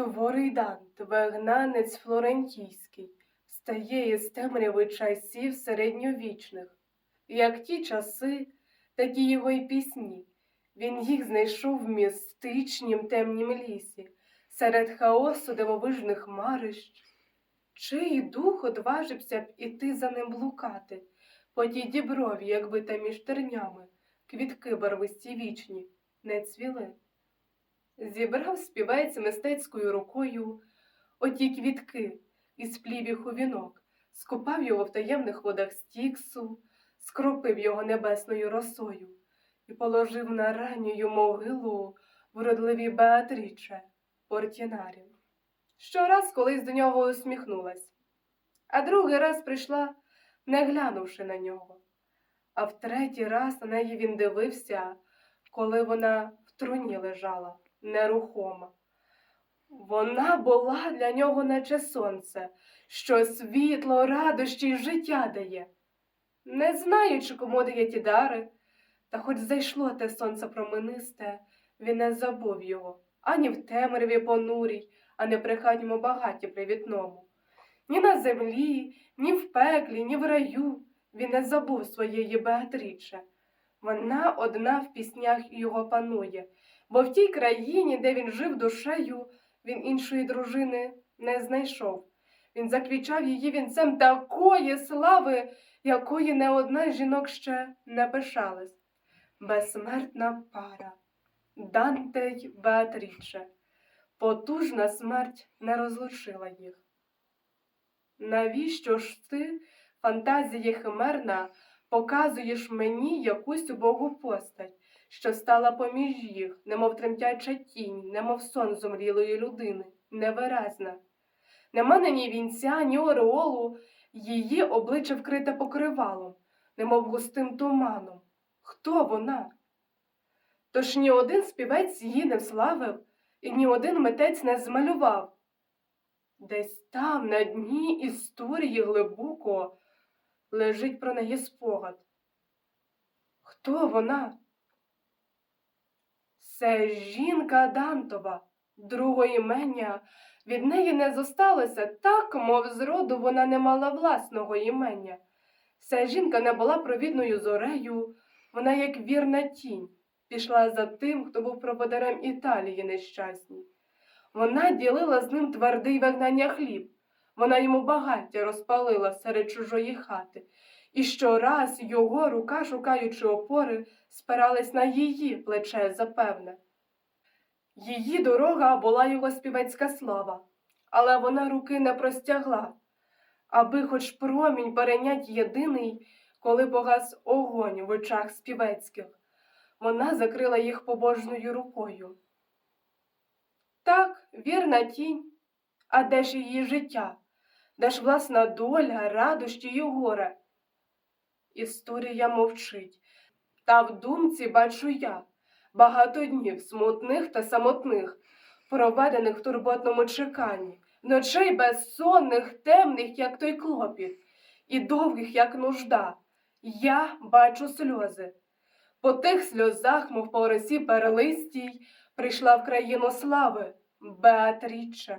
Суворий Дант, вигнанець флорентійський, стає із темряви часів середньовічних. Як ті часи, такі його й пісні. Він їх знайшов в містичнім темнім лісі, серед хаосу дивовижних марищ. Чий дух одважився б іти за ним блукати, по тій діброві, якби та між тернями, квітки барвисті вічні, не цвіли. Зібрав співець мистецькою рукою оті квітки і сплів у вінок, скупав його в таємних водах стіксу, скропив його небесною росою і положив на ранню могилу вродливій Беатріче Портінарі. Щораз колись до нього усміхнулась, а другий раз прийшла, не глянувши на нього. А в третій раз на неї він дивився, коли вона в труні лежала, нерухома. Вона була для нього наче сонце, що світло, радощі й життя дає. Не знаючи, кому дає ті дари, та хоч зайшло те сонце променисте, він не забув його ані в темряві понурій, а не при хатньому багаті привітному. Ні на землі, ні в пеклі, ні в раю він не забув своєї Беатріче. Вона одна в піснях його панує, бо в тій країні, де він жив душею, він іншої дружини не знайшов. Він заквічав її вінцем такої слави, якої не одна з жінок ще не пишалась. Безсмертна пара. Данте й Беатріче. Потужна смерть не розлучила їх. Навіщо ж ти, фантазія химерна, показуєш мені якусь убогу постать, що стала поміж їх, немов тремтяча тінь, немов сон зумрілої людини, невиразна. Нема на ній вінця, ні ореолу, її обличчя вкрите покривалом, немов густим туманом. Хто вона? Тож ні один співець її не вславив, і ні один митець не змалював. Десь там, на дні історії глибоко, лежить про неї спогад. Хто вона? Це жінка Дантова, другого імення. Від неї не зосталося так, мов з роду вона не мала власного імення. Ця жінка не була провідною зорею, вона, як вірна тінь, пішла за тим, хто був проводарем Італії нещасній. Вона ділила з ним твердий вигнання хліб, вона йому багаття розпалила серед чужої хати, і щораз його рука, шукаючи опори, спиралась на її плече запевне. Її дорога була його співецька слава, але вона руки не простягла, аби хоч промінь перейнять єдиний, коли погас огонь в очах співецьких. Вона закрила їх побожною рукою. Так, вірна тінь, а де ж її життя, де ж власна доля, радощі й горе? Історія мовчить, та в думці бачу я багато днів смутних та самотних, проведених в турботному чеканні, ночей безсонних, темних, як той клопіт, і довгих, як нужда. Я бачу сльози. По тих сльозах, мов по росі перелистій, прийшла в країну слави Беатріче.